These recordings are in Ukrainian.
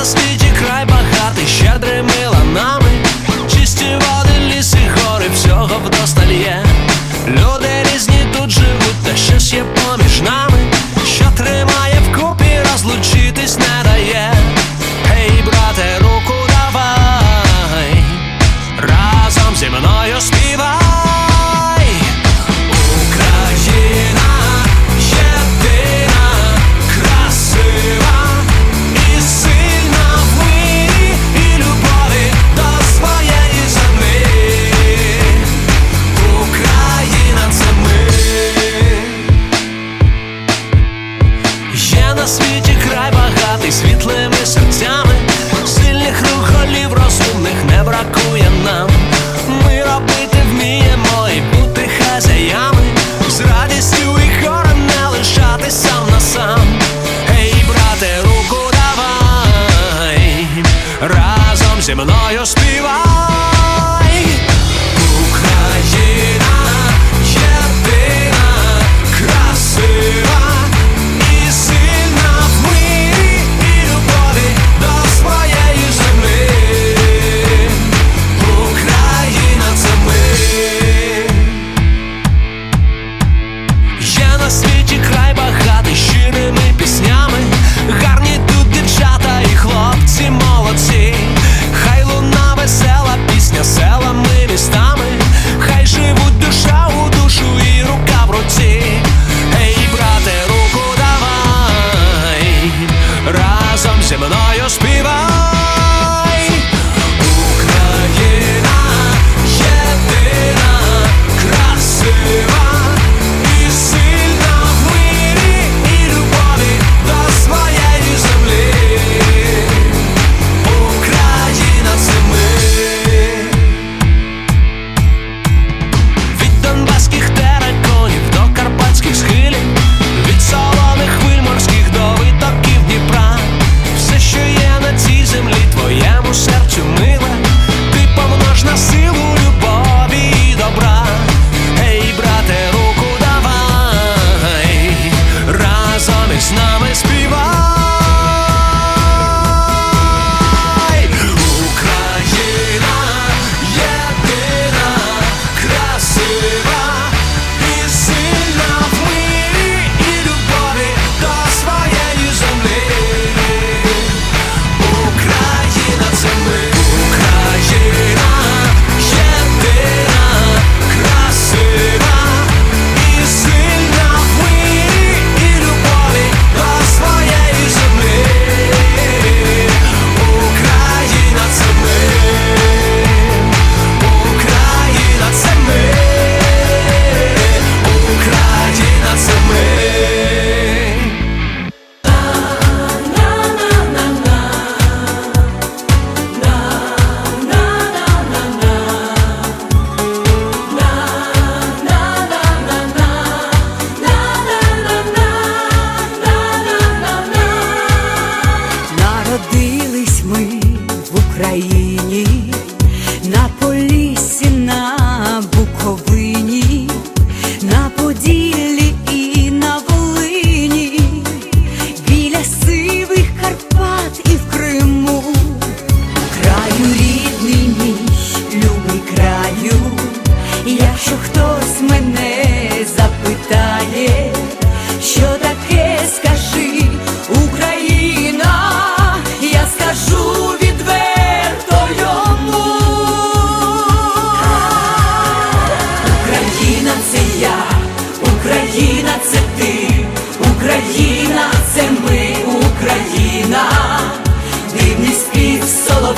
на край багатий, щедрими ланами, чисті води, ліси, гори, всього вдосталь є. разом зі мною співай.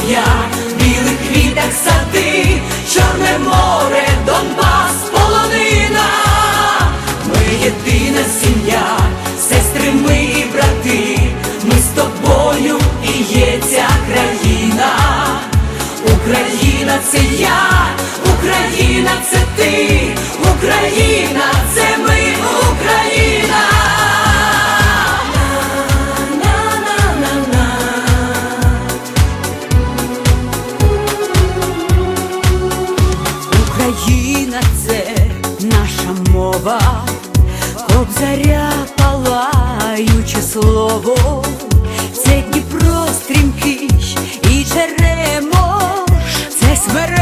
я в білих квітах сад. Esmer